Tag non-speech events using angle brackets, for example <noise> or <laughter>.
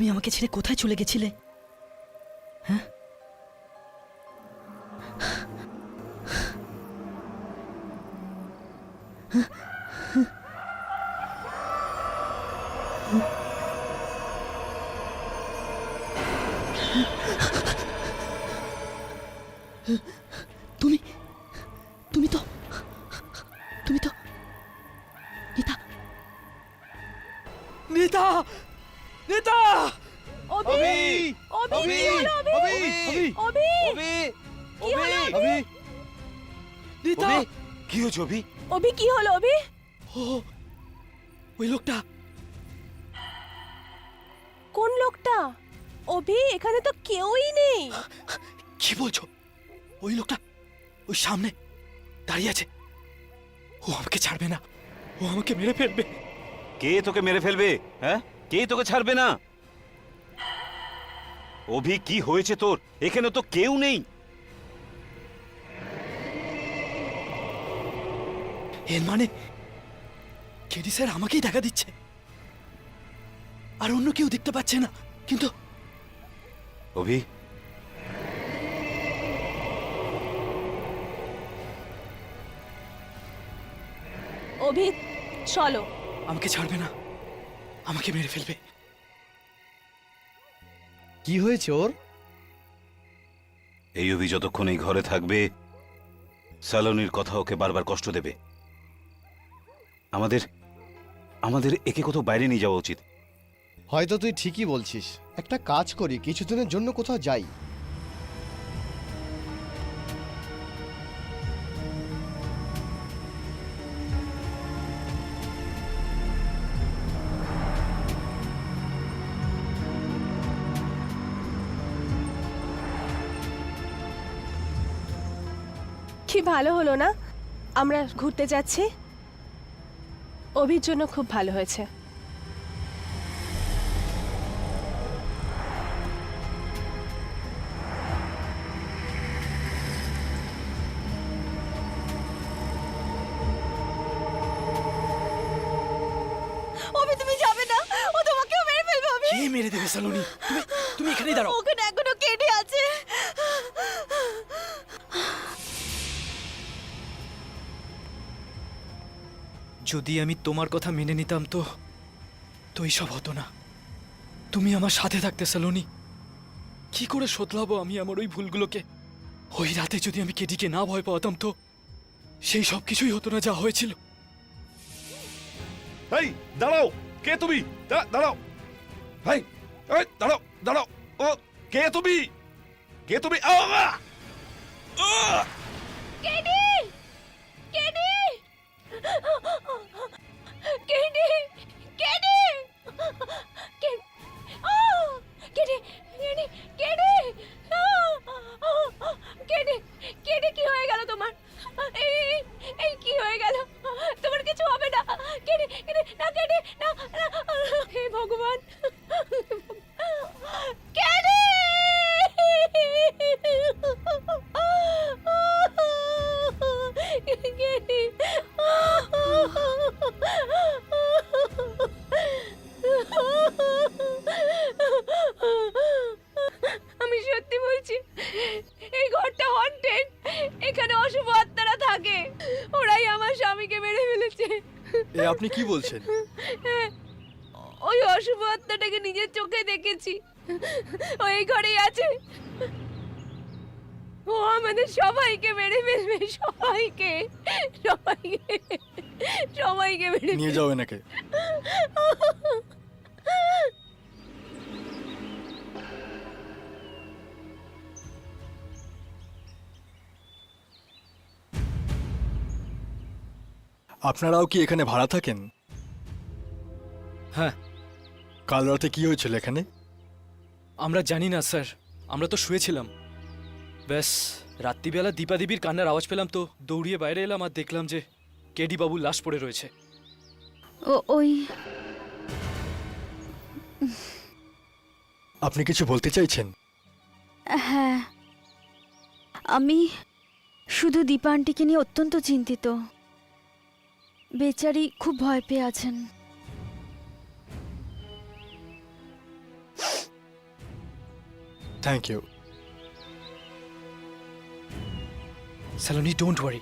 তুমি আমাকে ছেড়ে কোথায় চলে গেছিলে? হ্যাঁ? তুমি তুমি তো তুমি তো নিতা নিতা নিতা! অভি! অভি! কি হলো অভি? অভি! কি হলো অভি? নিতা! অভি কি হয়েছে অভি? অভি কি হলো অভি? ওই লোকটা! কোন লোকটা? অভি এখানে তো কেউই নেই! কি বলছো? ওই লোকটা ওই সামনে দাঁড়িয়ে আছে। ও আমাকে ছাড়বে না। ও আমাকে মেরে ফেলবে। কে তোকে মেরে ফেলবে হ্যাঁ? কে তোকে ছাড়বে না? অভি কি হয়েছে তোর? এখানে তো কেউ নেই। এর মানে কেডি স্যার আমাকেই দেখা দিচ্ছে। আর অন্য কেউ দেখতে পাচ্ছে না। কিন্তু অভি। অভি চলো। আমাকে ছাড়বে না। আমাকে মেরে ফেলবে। কি হয়েছে ওর? এই অভি যতক্ষণ এই ঘরে থাকবে সালোনির কথা ওকে বারবার কষ্ট দেবে। আমাদের আমাদের একে কোথাও বাইরে নিয়ে যাওয়া উচিত। হয়তো তুই ঠিকই বলছিস। একটা কাজ করি কিছুদিনের জন্য কোথাও যাই। কি ভালো হলো না? আমরা ঘুরতে যাচ্ছি। অভির জন্য খুব ভালো হয়েছে। অভি তুমি যাবে না? ও তোমাকেও মেরে ফেলবে অভি। কে মেরে দেবে সালোনি? তুমি তুমি এখানেই দাঁড়াও। ওখানে এখনও কেটে আছে। যদি আমি তোমার কথা মেনে নিতাম তো তো এইসব হতো না। তুমি আমার সাথে থাকতে সালোনি। কি করে শোধলাবো আমি আমার ওই ভুলগুলোকে? ওই রাতে যদি আমি কেডিকে না ভয় পাওয়াতাম তো সেই সব কিছুই হতো না যা হয়েছিল। এই দাঁড়াও কে তুমি? দাঁড়াও। ভাই এই দাঁড়াও দাঁড়াও। ও কে তুমি? কে তুমি? কেডি! কেডি! কেডি কি হয়ে গেল তোমার? এই এই কি হয়ে গেল? তোমার কিছু হবে না। কেটে কেটে, না কেটে, না ভগবান এ আপনি কি বলছেন? <laughs> ওই অশুভ আত্মাটাকে নিজের চোখে দেখেছি। ওই ঘরেই আছে। ও আমাদের সবাইকে মেরে ফেলবে সবাইকে সবাইকে সবাইকে মেরে নিয়ে যাও এনাকে। <laughs> আপনারাও কি এখানে ভাড়া থাকেন? হ্যাঁ। কাল রাতে কি হয়েছিল এখানে? আমরা জানি না স্যার। আমরা তো শুয়েছিলাম। ব্যাস রাত্রিবেলা দীপাদেবীর কান্নার আওয়াজ পেলাম তো দৌড়িয়ে বাইরে এলাম আর দেখলাম যে কেডি বাবুর লাশ পড়ে রয়েছে। ও ওই আপনি কিছু বলতে চাইছেন? হ্যাঁ। আমি শুধু দীপা আন্টিকে নিয়ে অত্যন্ত চিন্তিত। বেচারি খুব ভয় পেয়ে আছেন। Thank you Saloni don't worry